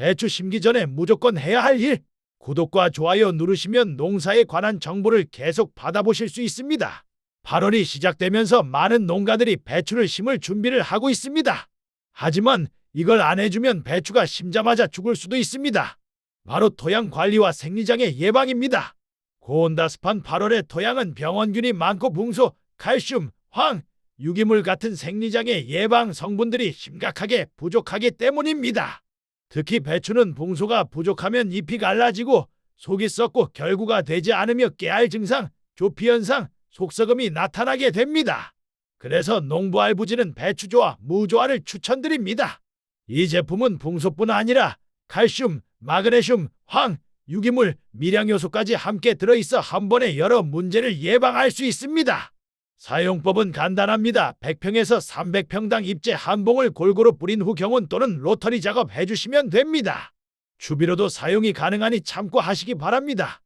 배추 심기 전에 무조건 해야 할 일. 구독과 좋아요 누르시면 농사에 관한 정보를 계속 받아보실 수 있습니다. 8월이 시작되면서 많은 농가들이 배추를 심을 준비를 하고 있습니다. 하지만 이걸 안 해주면 배추가 심자마자 죽을 수도 있습니다. 바로 토양 관리와 생리장애 예방입니다. 고온다습한 8월의 토양은 병원균이 많고 붕소, 칼슘, 황, 유기물 같은 생리장애 예방 성분들이 심각하게 부족하기 때문입니다. 특히 배추는 붕소가 부족하면 잎이 갈라지고 속이 썩고 결구가 되지 않으며 깨알 증상, 조피 현상, 속썩음이 나타나게 됩니다. 그래서 농부 알부지는 배추조화, 무조화를 추천드립니다. 이 제품은 붕소뿐 아니라 칼슘, 마그네슘, 황, 유기물, 미량 요소까지 함께 들어있어 한 번에 여러 문제를 예방할 수 있습니다. 사용법은 간단합니다. 100평에서 300평당 입재 한 봉을 골고루 뿌린 후 경운 또는 로터리 작업 해주시면 됩니다. 추비로도 사용이 가능하니 참고하시기 바랍니다.